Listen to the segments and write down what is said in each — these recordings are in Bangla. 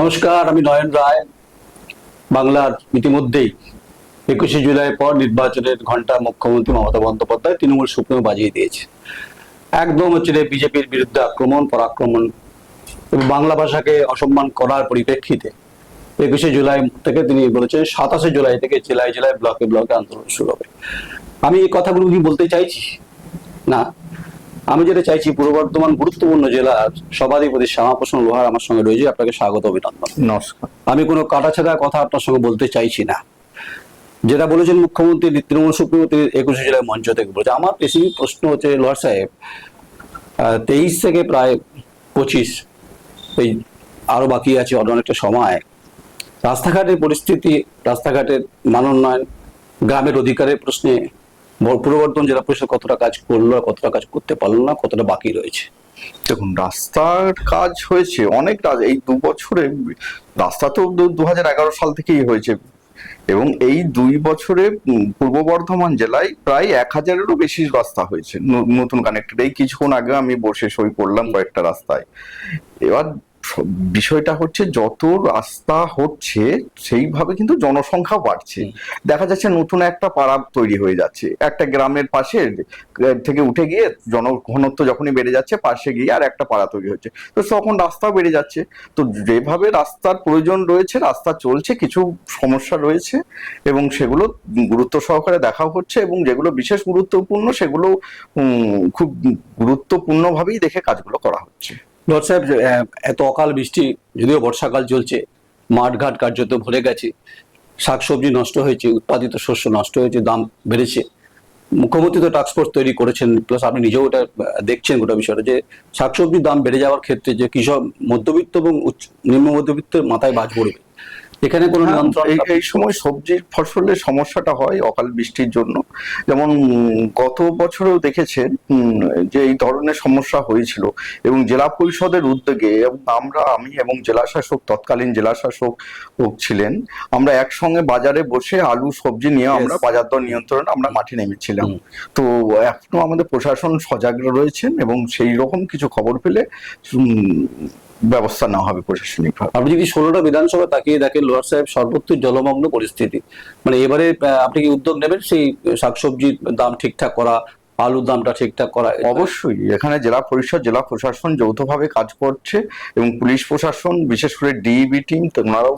নমস্কার, আমি নয়ন রায়। বাংলার ইতিমধ্যেই একুশে জুলাই পর নির্বাচনের ঘণ্টা মুখ্যমন্ত্রী মমতা বন্দ্যোপাধ্যায় তৃণমূল সুপ্রিমো বাজিয়ে দিয়েছে। একদম হচ্ছে বিজেপির বিরুদ্ধে আক্রমণ, পরাক্রমণ এবং বাংলা ভাষাকে অসম্মান করার পরিপ্রেক্ষিতে একুশে জুলাই থেকে তিনি বলেছেন, সাতাশে জুলাই থেকে জেলায় জেলায় ব্লকে ব্লকে আন্দোলন শুরু হবে। আমি এই কথাগুলো কি বলতে চাইছি? না। আমি যেটা চাইছি পূর্ব বর্ধমান গুরুত্বপূর্ণ জেলার সভাধিপতি শ্যামাপ্রসন্ন লোহার আমার সঙ্গে রয়েছে আপনাকে স্বাগত অভিনন্দন। নমস্কার। আমি কোনো কাটাছেড়া কথা আপনার সঙ্গে বলতে চাইছি না। যেটা বলেছেন মুখ্যমন্ত্রী তৃণমূল সুপ্রিমো তিনি একুশে জেলায় মঞ্চ থেকে বলেছে। আমার স্পেসিফিক প্রশ্ন হচ্ছে লোহার সাহেব তেইশ থেকে প্রায় পঁচিশ এই আরও বাকি আছে অনেকটা সময়। রাস্তাঘাটের পরিস্থিতি রাস্তাঘাটের মান উন্নয়ন গ্রামের অধিকারের প্রশ্নে পূর্ব জেলা পরিষদ কতটা কাজ করল কতটা কাজ করতে পারল না, কতটা বাকি রয়েছে? দেখুন, রাস্তার কাজ হয়েছে, অনেক কাজ। এই দু বছরে রাস্তা তো দু হাজার এগারো সাল থেকেই হয়েছে এবং এই দুই বছরে পূর্ব বর্ধমান জেলায় প্রায় এক হাজারেরও বেশি রাস্তা হয়েছে নতুন কানেক্টেড এই কিছুক্ষণ আগে আমি বসে সই করলাম কয়েকটা রাস্তায়। এবার বিষয়টা হচ্ছে যত রাস্তা হচ্ছে সেইভাবে কিন্তু জনসংখ্যা বাড়ছে। দেখা যাচ্ছে নতুন একটা পাড়া তৈরি হয়ে যাচ্ছে। একটা গ্রামের পাশে থেকে উঠে গিয়ে জনঘনত্ব যখনই বেড়ে যাচ্ছে পাশে গিয়ে আর একটা পাড়া তৈরি হচ্ছে। তো তখন রাস্তাও বেড়ে যাচ্ছে। তো যেভাবে রাস্তার প্রয়োজন রয়েছে রাস্তা চলছে কিছু সমস্যা রয়েছে এবং সেগুলো গুরুত্ব সহকারে দেখা হচ্ছে এবং যেগুলো বিশেষ গুরুত্বপূর্ণ সেগুলো খুব গুরুত্বপূর্ণভাবেই দেখে কাজগুলো করা হচ্ছে। লর্ড সাহেব এত অকাল বৃষ্টি, যদিও বর্ষাকাল চলছে, মাঠঘাট কার্যত ভরে গেছে, শাকসবজি নষ্ট হয়েছে, উৎপাদিত শস্য নষ্ট হয়েছে, দাম বেড়েছে। মুখ্যমন্ত্রী তো টাস্ক ফোর্স তৈরি করেছেন প্লাস আপনি নিজেও ওটা দেখছেন গোটা বিষয়টা, যে শাকসবজির দাম বেড়ে যাওয়ার ক্ষেত্রে যে কৃষক মধ্যবিত্ত এবং নিম্ন মধ্যবিত্তের মাথায় বাজ পড়বে। এখানে কোনো হ্যাঁ, নিয়ন্ত্রণ এই সময় সবজির ফসলের সমস্যাটা হয় অকাল বৃষ্টির জন্য। যেমন গত বছরেও দেখেছেন যে এই ধরনের সমস্যা হয়েছিল এবং জেলা পরিষদের উদ্যোগে এবং আমরা আমি এবং জেলা শাসক তৎকালীন জেলা শাসক ছিলেন আমরা একসঙ্গে বাজারে বসে আলু সবজি নিয়ে আমরা বাজার দর নিয়ন্ত্রণে আমরা মাঠে নেমেছিলাম। তো এখনও আমাদের প্রশাসন সজাগ রয়েছেন এবং সেই রকম কিছু খবর পেলে ব্যবস্থা নেওয়া হবে প্রশাসনিকভাবে আপনি যদি ষোলোটা বিধানসভা তাকিয়ে দেখেন লোয়ার সাহেব সর্বত্র জলমগ্ন পরিস্থিতি। মানে এবারে আপনি কি উদ্যোগ নেবেন সেই শাকসবজির দাম ঠিকঠাক করা আলুর দামটা ঠিকঠাক করা? অবশ্যই। এখানে জেলা পরিষদ জেলা প্রশাসন যৌথভাবে কাজ করছে এবং পুলিশ প্রশাসন বিশেষ করে ডিইবি টিম ওনারাও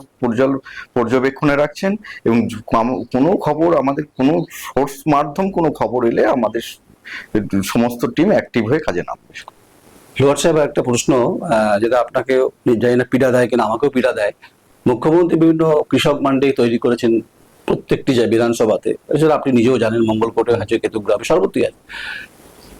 পর্যবেক্ষণে রাখছেন এবং কোনো খবর আমাদের কোনো সোর্স মাধ্যম কোনো খবর এলে আমাদের সমস্ত টিম অ্যাক্টিভ হয়ে কাজে নামবে। লোহার সাহেব একটা প্রশ্ন যেটা আপনাকে জানি না পীড়া দেয় কিনা আমাকেও পীড়া দেয়। মুখ্যমন্ত্রী বিভিন্ন কৃষক মান্ডি তৈরি করেছেন প্রত্যেকটি যে বিধানসভাতে। এছাড়া আপনি নিজেও জানেন মঙ্গলকোটে হাজে কেতুগ্রামে সর্বত্রই আছে।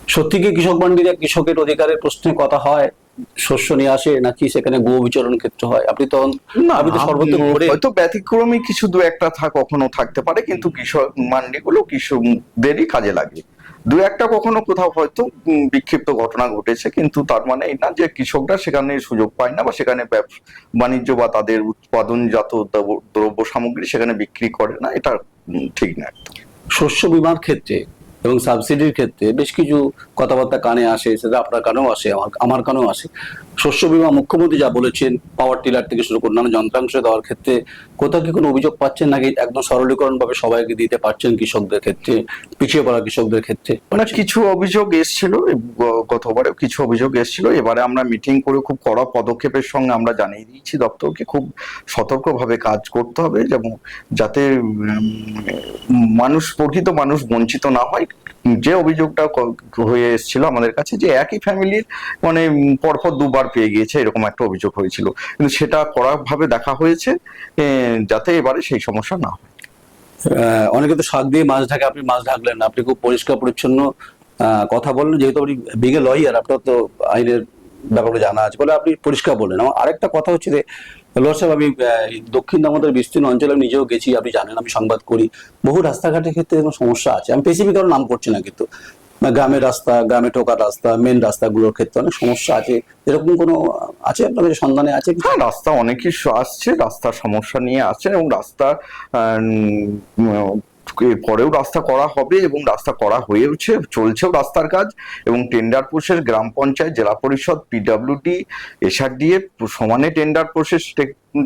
সত্যি কি কৃষক মান্ডিতে কৃষকের অধিকারের প্রশ্নে কথা হয় শস্য নিয়ে আসে নাকি সেখানে গো বিচরণ ক্ষেত্র হয়? আপনি তখন আপনি তো সর্বত্র আম- ঘুরে হয়তো ব্যতিক্রমী কিছু দু একটা থাক কখনো থাকতে পারে কিন্তু কৃষক মান্ডিগুলো কৃষকদেরই কাজে লাগে। দু একটা কখনো কোথাও হয়তো বিক্ষিপ্ত ঘটনা ঘটেছে, কিন্তু তার মানে এই না যে কৃষকরা সেখানে সুযোগ পায় না বা সেখানে বাণিজ্য বা তাদের উৎপাদনজাত দ্রব্য সামগ্রী সেখানে বিক্রি করে না, এটা ঠিক না। শস্য বিমার ক্ষেত্রে এবং সাবসিডির ক্ষেত্রে বেশ কিছু কথাবার্তা কানে আসে, সেটা আপনার কানেও আসে, আমার আমার কানেও আসে। শস্য বিমা মুখ্যমন্ত্রী যা বলেছেন পাওয়ার টিলার থেকে শুরু করে অন্যান্য যন্ত্রাংশ দেওয়ার ক্ষেত্রে কোথাও কি কোনো অভিযোগ পাচ্ছেন নাকি একদম সরলীকরণ ভাবে সবাইকে দিতে পারছেন কৃষকদের ক্ষেত্রে, পিছিয়ে পড়া কৃষকদের ক্ষেত্রে? মানে কিছু অভিযোগ এসেছিল গতবারে কিছু অভিযোগ এসেছিল, এবারে আমরা মিটিং করে খুব কড়া পদক্ষেপের সঙ্গে আমরা জানিয়ে দিয়েছি দপ্তরকে, খুব সতর্কভাবে কাজ করতে হবে, যেমন যাতে মানুষ, প্রকৃত মানুষ বঞ্চিত না হয় যে অভিযোগটা হয়ে এসেছিল আমাদের কাছে যে একই ফ্যামিলির মানে পরপর দুবার পেয়ে গিয়েছে, এরকম একটা অভিযোগ হয়েছিল। কিন্তু সেটা কড়াভাবে দেখা হয়েছে যাতে এবারে সেই সমস্যা না হয়। অনেকে তো শাক দিয়ে মাছ ঢাকে, আপনি মাছ ঢাকলেন না, আপনি খুব পরিষ্কার, পরিচ্ছন্ন কথা বললেন, যেহেতু আপনি বিগে লয়ার আপনার তো আইনের ব্যাপারে জানা আছে, বলে আপনি পরিষ্কার বললেন। আরেকটা কথা হচ্ছে যে লোহার সাহেব, আমি দক্ষিণ দামোদর বিস্তীর্ণ অঞ্চলে নিজেও গেছি, আপনি জানেন, আমি সংবাদ করি। বহু রাস্তাঘাটের ক্ষেত্রে এরকম সমস্যা আছে। আমি স্পেসিফিক কারও নাম করছি না কিন্তু। গ্রামের রাস্তা, গ্রামে টোকা রাস্তা মেন রাস্তাগুলোর ক্ষেত্রে অনেক সমস্যা আছে। এরকম কোনো আছে আপনাদের সন্ধানে আছে হ্যাঁ রাস্তা অনেকই আসছে, রাস্তার সমস্যা নিয়ে আসছেন এবং রাস্তা পরেও রাস্তা করা হবে এবং রাস্তা করা হয়েওছে চলছেও রাস্তার কাজ এবং টেন্ডার প্রসেস গ্রাম পঞ্চায়েত, জেলা পরিষদ পিডব্লিউডি এসআরডিএ সমানে টেন্ডার প্রসেস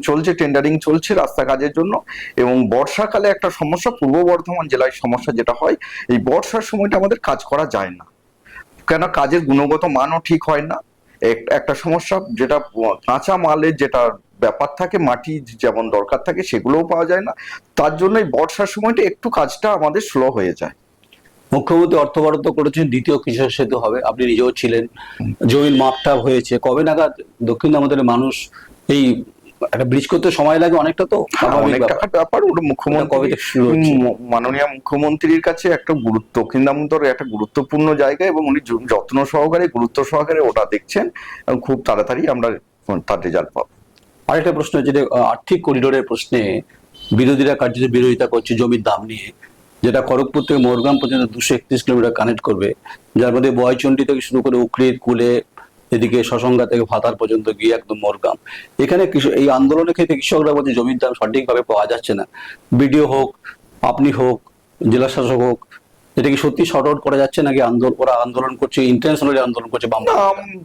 চলছে টেন্ডারিং চলছে রাস্তা কাজের জন্য এবং বর্ষাকালে একটা সমস্যা, পূর্ব বর্ধমান জেলায় সমস্যা যেটা হয়, এই বর্ষার সময়টা আমাদের কাজ করা যায় না। কেন? কাজের গুণগত মানও ঠিক হয় না। এক- একটা সমস্যা যেটা কাঁচা মালের যেটা ব্যাপার থাকে মাটি যেমন দরকার থাকে সেগুলোও পাওয়া যায় না। তার জন্য এই বর্ষার সময়টা একটু কাজটা আমাদের স্লো হয়ে যায়। মুখ্যমন্ত্রী অর্থ বরাদ্দ করেছেন দ্বিতীয় কৃষক সেতু হবে আপনি নিজেও ছিলেন। জমির মাপটাপ হয়েছে কবে নাগাদ দক্ষিণ আমাদের মানুষ এই একটা ব্রিজ করতে সময় লাগে অনেকটা তো? অনেক ব্যাপার। টাকার ব্যাপার ওটা মুখ্যমন্ত্রী কবে মাননীয় মুখ্যমন্ত্রীর কাছে একটা গুরুত্ব দক্ষিণ দামোদর একটা গুরুত্বপূর্ণ জায়গা এবং উনি যত্ন সহকারে গুরুত্ব সহকারে ওটা দেখছেন এবং খুব তাড়াতাড়ি আমরা তার রেজাল্ট পাবো। আরেকটা প্রশ্ন যে আর্থিক করিডোরের প্রশ্নে বিরোধীরা কার্যত বিরোধিতা করছে জমির দাম নিয়ে, যেটা খড়গপুর থেকে মোরগ্রাম পর্যন্ত দুশো একত্রিশ কিলোমিটার কানেক্ট করবে। যার মধ্যে বয়চন্ডী থেকে শুরু করে উকরির, কুলে, এদিকে সসঙ্গা থেকে ভাতার পর্যন্ত গিয়ে একদম মোরগ্রাম এখানে এই আন্দোলনের ক্ষেত্রে কৃষকরা বলছে জমির দাম সঠিকভাবে পাওয়া যাচ্ছে না। বিডিও হোক, আপনি হোক জেলা শাসক হোক এটা কি সত্যি শর্ট আউট করা যাচ্ছে নাকি আন্দোলন ওরা আন্দোলন করছে ইন্টারন্যাশনালি আন্দোলন করছে বাম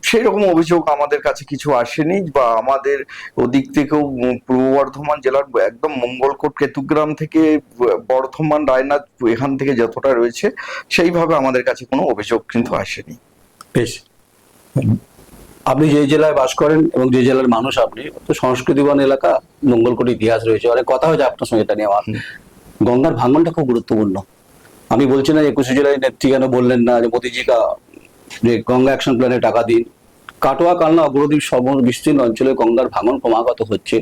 সেই রকম অভিযোগ আমাদের কাছে কিছু আসেনি বা আমাদের ওদিক থেকেও পূর্ব বর্ধমান জেলার একদম মঙ্গলকোট কেতুগ্রাম থেকে বর্ধমান রায়নাথ এখান থেকে যতটা রয়েছে সেইভাবে আমাদের কাছে কোনো অভিযোগ কিন্তু আসেনি। বেশ। আপনি যে জেলায় বাস করেন এবং যে জেলার মানুষ আপনি তো সংস্কৃতিবান এলাকা মঙ্গলকোট ইতিহাস রয়েছে। অনেক কথা হয়েছে আপনার সঙ্গে এটা নিয়ে। আমার গঙ্গার ভাঙনটা খুব গুরুত্বপূর্ণ। আমি বলছি না একুশে জেলায় নেত্রী কেন বললেন না যে মোদিজি কা যে গঙ্গা অ্যাকশন প্ল্যানে টাকা দিন। কাটোয়া, কালনা, অগ্রদ্বীপ সর্ব বিস্তীর্ণ অঞ্চলে গঙ্গার ভাঙন ক্রমাগত হচ্ছে।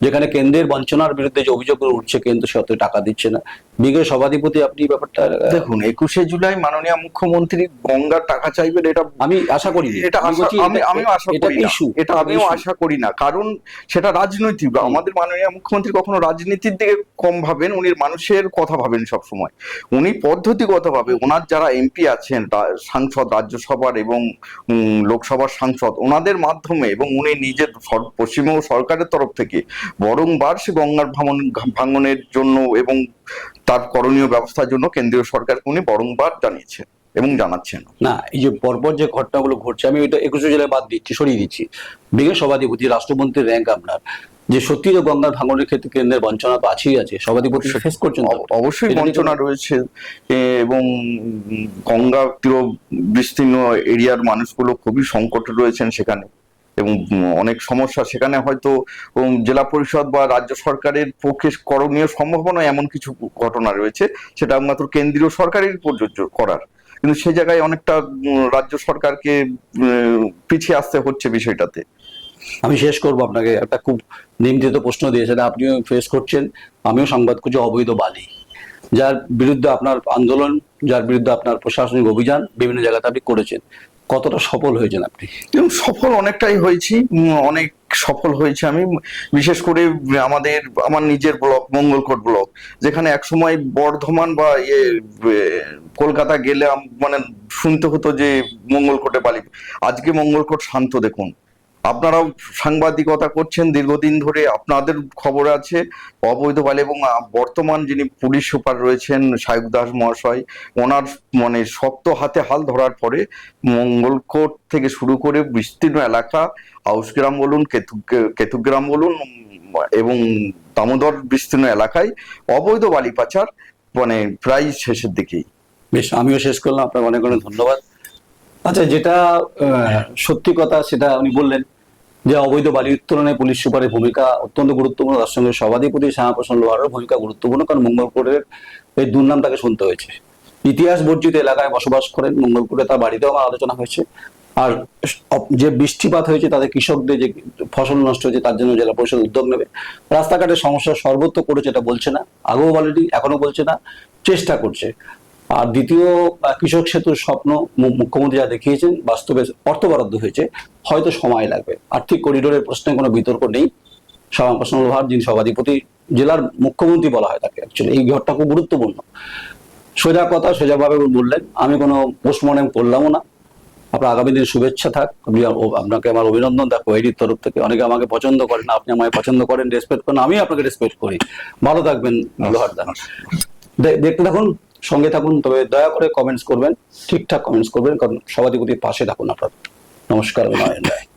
যেখানে কেন্দ্রের বঞ্চনার বিরুদ্ধে যে অভিযোগগুলো উঠছে কেন্দ্র সে অত টাকা দিচ্ছে না। বিগত সভাধিপতি আপনি ব্যাপারটা দেখুন একুশে জুলাই মাননীয় মুখ্যমন্ত্রী গঙ্গার টাকা চাইবেন এটা আমি আশা করি এটা আমি আমিও আশা করি না। এটা আমিও আশা করি না। কারণ সেটা রাজনৈতিক আমাদের মাননীয় মুখ্যমন্ত্রী কখনো রাজনীতির দিকে কম ভাবেন উনি মানুষের কথা ভাবেন সব সময় উনি পদ্ধতিগতভাবে ওনার যারা এমপি আছেন সাংসদ রাজ্যসভার এবং লোকসভার সাংসদ ওনাদের মাধ্যমে এবং উনি নিজের পশ্চিমবঙ্গ সরকারের তরফ থেকে বরংবার সে গঙ্গার ভাঙন ভাঙনের জন্য এবং তার করণীয় ব্যবস্থার জন্য কেন্দ্রীয় সরকারকে উনি বরংবার জানিয়েছেন এবং জানাচ্ছেন। না এই যে পরপর যে ঘটনাগুলো ঘটছে আমি এটা একুশে জেলায় বাদ দিচ্ছি সরিয়ে দিচ্ছি। বিগত সভাধিপতি রাষ্ট্রমন্ত্রীর র্যাঙ্ক আপনার। যে সত্যি তো গঙ্গার ভাঙনের ক্ষেত্রে কেন্দ্রের বঞ্চনা তো আছেই আছে সভাধিপতি ফেস করছেন? অবশ্যই বঞ্চনা রয়েছে এবং গঙ্গা তীর বিস্তীর্ণ এরিয়ার মানুষগুলো খুবই সংকটে রয়েছেন সেখানে। এবং অনেক সমস্যা সেখানে হয়তো জেলা পরিষদ বা রাজ্য সরকারের পক্ষে করণীয় সম্ভব নয় এমন কিছু ঘটনা রয়েছে, সেটা একমাত্র কেন্দ্রীয় সরকারের প্রযোজ্য করার। কিন্তু সে জায়গায় অনেকটা রাজ্য সরকারকে পিছিয়ে আসতে হচ্ছে বিষয়টাতে। আমি শেষ করব আপনাকে, একটা খুব নিমন্ত্রিত প্রশ্ন দিয়েছেন, আপনিও ফেস করছেন, আমিও সংবাদ খুঁজে অবৈধ বালি যার বিরুদ্ধে আপনার আন্দোলন, যার বিরুদ্ধে আপনার প্রশাসনিক অভিযান, বিভিন্ন জায়গাতে আপনি করেছেন। কতটা সফল হয়েছেন আপনি? সফল অনেকটাই হয়েছি অনেক সফল হয়েছে আমি, বিশেষ করে আমাদের, আমার নিজের ব্লক, মঙ্গলকোট ব্লক, যেখানে একসময় বর্ধমান বা ইয়ে কলকাতা গেলে মানে শুনতে হতো যে মঙ্গলকোটে বালি, আজকে মঙ্গলকোট শান্ত দেখুন। আপনারাও সাংবাদিকতা করছেন, দীর্ঘদিন ধরে আপনাদের খবর আছে। অবৈধ বালি এবং বর্তমান যিনি পুলিশ সুপার রয়েছেন সায়ক দাস মহাশয়, ওনার মানে শক্ত হাতে হাল ধরার পরে মঙ্গলকোট থেকে শুরু করে বিস্তীর্ণ এলাকা হাউসগ্রাম বলুন, কেতু কেতুগ্রাম বলুন, এবং দামোদর বিস্তীর্ণ এলাকায় অবৈধ বালি পাচার মানে প্রায় শেষের দিকেই। বেশ, আমিও শেষ করলাম। আপনাকে অনেক অনেক ধন্যবাদ। আচ্ছা যেটা সত্যি কথা সেটা উনি বললেন। যে অবৈধ বালি উত্তোলনে পুলিশ সুপারের ভূমিকা অত্যন্ত গুরুত্বপূর্ণ। তার সঙ্গে সভাধিপতি শ্যামাপ্রসাদ লোহারের ভূমিকা গুরুত্বপূর্ণ, কারণ মঙ্গলপুরের এই দুর্নাম তাকে শুনতে হয়েছে। ইতিহাস বর্জিত এলাকায় বসবাস করেন মঙ্গলপুরে তার বাড়িতেও আমার আলোচনা হয়েছে। আর যে বৃষ্টিপাত হয়েছে তাদের কৃষকদের যে ফসল নষ্ট হয়েছে তার জন্য জেলা পরিষদ উদ্যোগ নেবে। রাস্তাঘাটের সমস্যা সর্বত্র করেছে এটা বলছে না। আগেও বলেনি এখনও বলছে না। চেষ্টা করছে। আর দ্বিতীয় কৃষক সেতুর স্বপ্ন মুখ্যমন্ত্রী যা দেখিয়েছেন বাস্তবে অর্থ বরাদ্দ হয়েছে হয়তো সময় লাগবে। আর্থিক করিডোরের প্রশ্নে কোনো বিতর্ক নেই। শ্যামাপ্রসাদ লোহার যিনি সভাধিপতি জেলার মুখ্যমন্ত্রী বলা হয় তাকে। অ্যাকচুয়ালি এই ঘরটা খুব গুরুত্বপূর্ণ। সোজা কথা সোজাভাবে বললেন আমি কোনো পোস্টমর্টম করলামও না। আপনার আগামী দিন শুভেচ্ছা থাক। আপনাকে আমার অভিনন্দন। দেখ ওয়েডির তরফ থেকে অনেকে আমাকে পছন্দ করেন আপনি আমায় পছন্দ করেন রেসপেক্ট করেন আমি আপনাকে রেসপেক্ট করি। ভালো থাকবেন লোহার দেখতে থাকুন। সঙ্গে থাকুন, তবে দয়া করে কমেন্টস করবেন, ঠিকঠাক কমেন্টস করবেন, কারণ সভাধিপতির পাশে থাকুন আপনার। নমস্কার নয়ন রায়